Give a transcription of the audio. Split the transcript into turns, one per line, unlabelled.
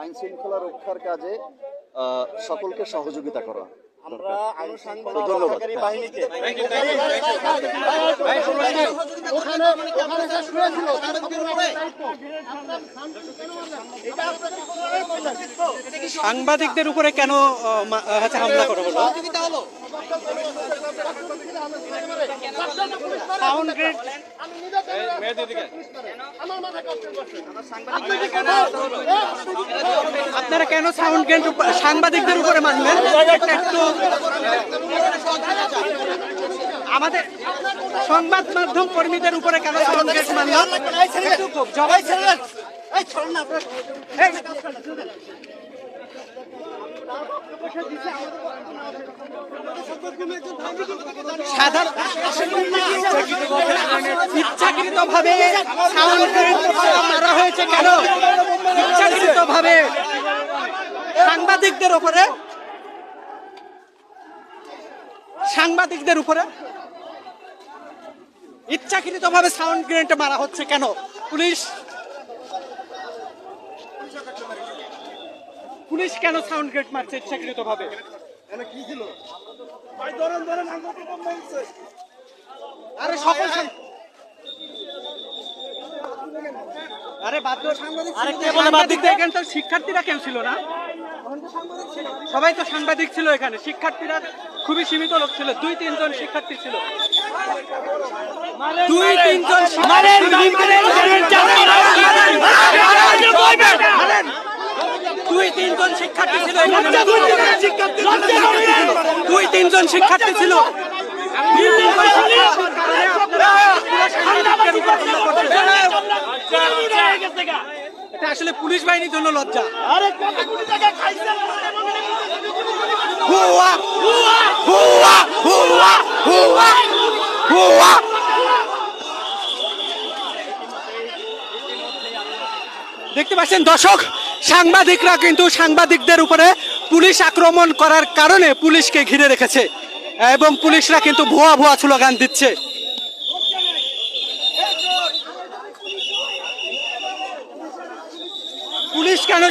আইন শৃঙ্খলা রক্ষার কাজে সকলকে সহযোগিতা করা।
আমরা
হ্যাঁ।
বাহিনীকে।
সাংবাদিকদের উপরে কেন হামলা করা হলো সাউন্ড গ্রেড
আমি নিজে আমার মাথায় কষ্ট করছে আপনি কি কেন এই, আপনি কি কেন?
আপনারা কেন সাউন্ড গ্রেড সাংবাদিকদের উপরে মানবেন? একটু আমাদের সংবাদ মাধ্যম কর্মীদের উপরে কেন জবাই ইচ্ছাকৃত ভাবে মারা হয়েছে কেন? ইচ্ছাকৃত ভাবে সাংবাদিকদের উপরে সাংবাদিকদের উপরে ইচ্ছাকৃত ভাবে সাউন্ড গ্রেনেড মারা হচ্ছে কেন? পুলিশ? পুলিশ কেন সাউন্ড গ্রেনেড মারছে ইচ্ছাকৃত ভাবে আরে সকল আরে বাদ দাও, আরে কে বলে বাদ এখানে তো শিক্ষার্থীরা কেউ ছিল না। সবাই তো সাংবাদিক ছিল এখানে। শিক্ষার্থীরা খুবই সীমিত লোক ছিল। দুই তিনজন শিক্ষার্থী ছিল। দুই তিনজন দুই তিনজন শিক্ষার্থী ছিল। দুই তিনজন শিক্ষার্থী ছিল দুই তিনজন শিক্ষার্থীর কারণে আপনারা পুরো সাংবাদিকদের উপর হামলা করতেছেন। এটা আসলে পুলিশ বাহিনীর জন্য লজ্জা। হুয়া হুয়া হুয়া হুয়া হুয়া। দেখতে পাচ্ছেন দর্শক সাংবাদিকরা কিন্তু সাংবাদিকদের উপরে পুলিশ আক্রমণ করার কারণে পুলিশকে ঘিরে রেখেছে। এবং পুলিশরা কিন্তু ভুয়া ভুয়া স্লোগান দিচ্ছে। পুলিশ কেন